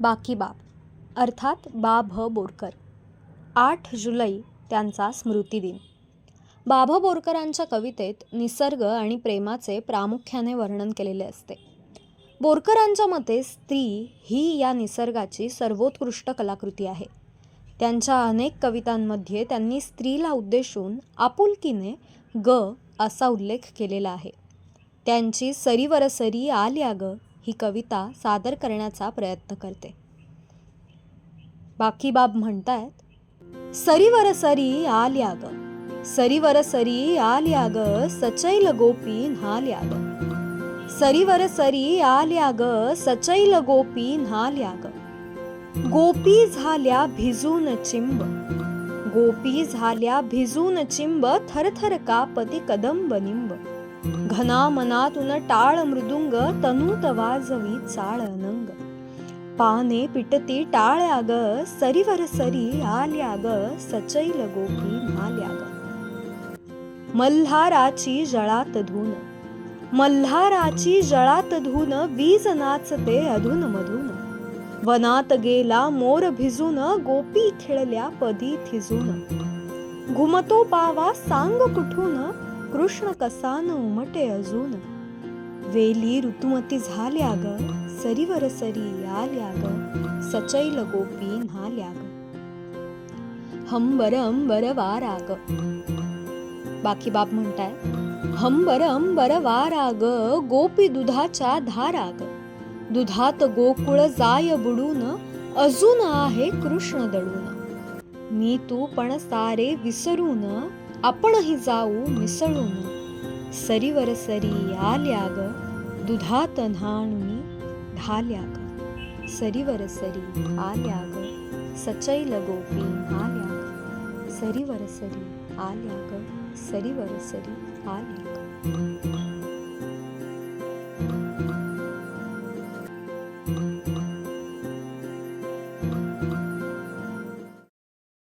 बाकी बाब. अर्थात बा भ बोरकर. आठ जुलै त्यांचा स्मृतिदिन बा भ बोरकरांच्या कवितेत निसर्ग आणि प्रेमाचे प्रामुख्याने वर्णन केलेले असते. बोरकरांच्या मते स्त्री ही या निसर्गाची सर्वोत्कृष्ट कलाकृती आहे. त्यांच्या अनेक कवितांमध्ये त्यांनी स्त्रीला उद्देशून आपुलकीने ग असा उल्लेख केलेला आहे. त्यांची सरीवरसरी आल्या ग ही कविता सादर करण्याचा प्रयत्न करते. बाकी बाब म्हणतायत सरीवर सरी आल्या ग सरीवर सरी आल्या ग सचैल गोपी न्हाल्या ग सरीवर सरी आल्या ग सचैल गोपी न्हाल्या ग गोपी झाल्या भिजून चिंब गोपी झाल्या भिजून चिंब थरथर कापती कदंब निंब घना मनातून टाळ मृदुंग तनूत वाजवी चाळ अनंग पाने पिटती टाळ्या ग सरीवर सरी आल्या ग सचैल गोपी माल्या ग मल्हाराची जळात धून. मल्हाराची जळात धून वीज नाचते अधून मधून. वनात गेला मोर भिजून गोपी खेळल्या पदी थिजून. घुमतो पावा सांग कुठून कृष्ण कसान उमटे अजून. वेली ऋतुमती झाल्या ग सरीवर सरी आल्या ग सचैल गोपी न्हाल्या ग हंबर अंबर वारा ग बाकी बाप म्हणताय हंबर अंबर वारा ग गोपी दुधाच्या धारा ग दुधात गोकुळ जाय बुडून अजून आहे कृष्ण दळून मी तू पण सारे विसरून आपणही जाऊ मिसळून. सरीवर सरी आल्या ग दुधात न्हाणून ढाल्या ग सरीवर सरी आल्या ग सचैल गोपी आल्याग. ग सरीवर सरी आल्या ग सरीवर सरी आल्या ग